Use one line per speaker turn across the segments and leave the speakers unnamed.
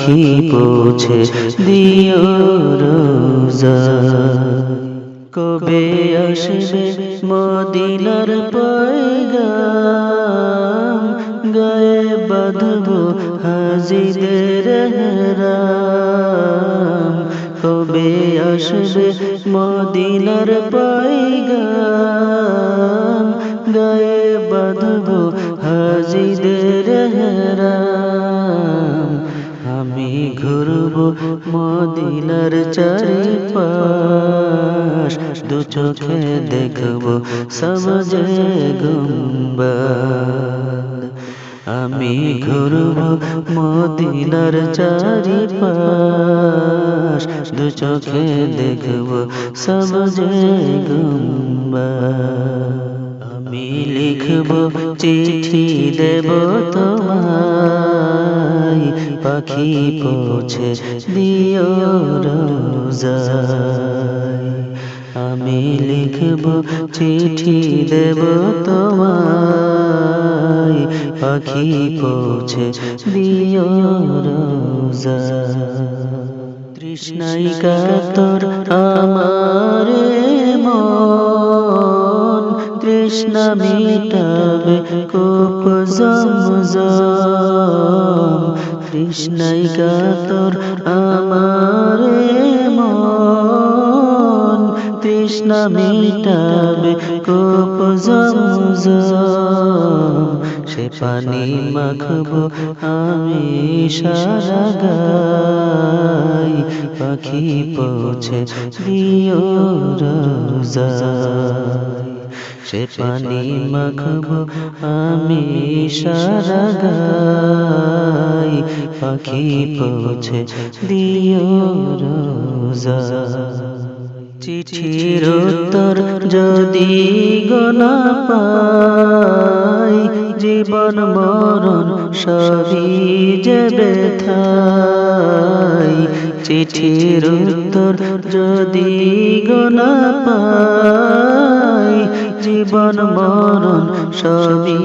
পাখি পৌঁছে দিও রোজা। কবে আসবে মদিনার পয়গাম? গায়ে বাঁধব হাজিদের রাম কবে আসবে মদিনার চারিপাশ দু চোখে দেখব সবজে গুম্বাদ। আমি ঘুরব মদিনার চারিপাশ দু চোখে দেখব সবজে গুম্বাদ। আমি লিখব চিঠি দেব তোমায় পাখি পৌঁছে দিও রোজায়। আমি লিখব চিঠি দেব তোমায়। পাখি পৌঁছে দিও রোজায়। তৃষ্ণাই কাতর আমার তৃষ্ণা মিটাবে কোপ জমজম। তৃষ্ণাই কাতর আমার মন। তৃষ্ণা মিটাবে কোপ জমজম। সে পানি মাখবো আমি সারা গাই। পাখি পৌঁছে দিও রোজায় সে পানি মাখবো আমি সারা গাই। পাখি পৌঁছে দিও রোজায় চিঠির উত্তর যদি গোনা পাই জীবন মরণ সবই যে ব্যথাই চিঠির উত্তর যদি গোনা পাই জীবন মরণ সবই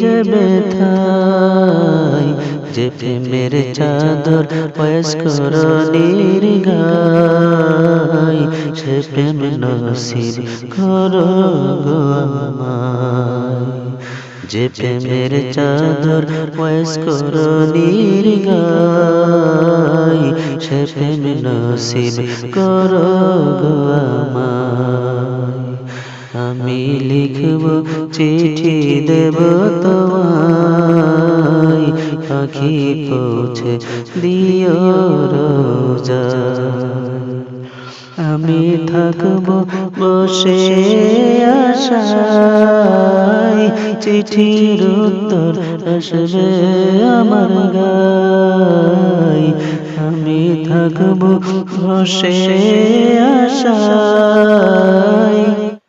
যে ব্যথাই। যে প্রেমের চাদর বয়স্কর নির্গাই সে প্রেম নসিব কর যে প্রেমের চাদর বয়স্কর নির্গাই সে প্রেম নসিব কর গো আমায়। আমি লিখব চিঠি দেব তোমায় পাখি পৌঁছে দিও রোজা আমি থাকব বসে আশায় চিঠির উত্তর আসবে আমার গায় আমি থাকব বসে আশায়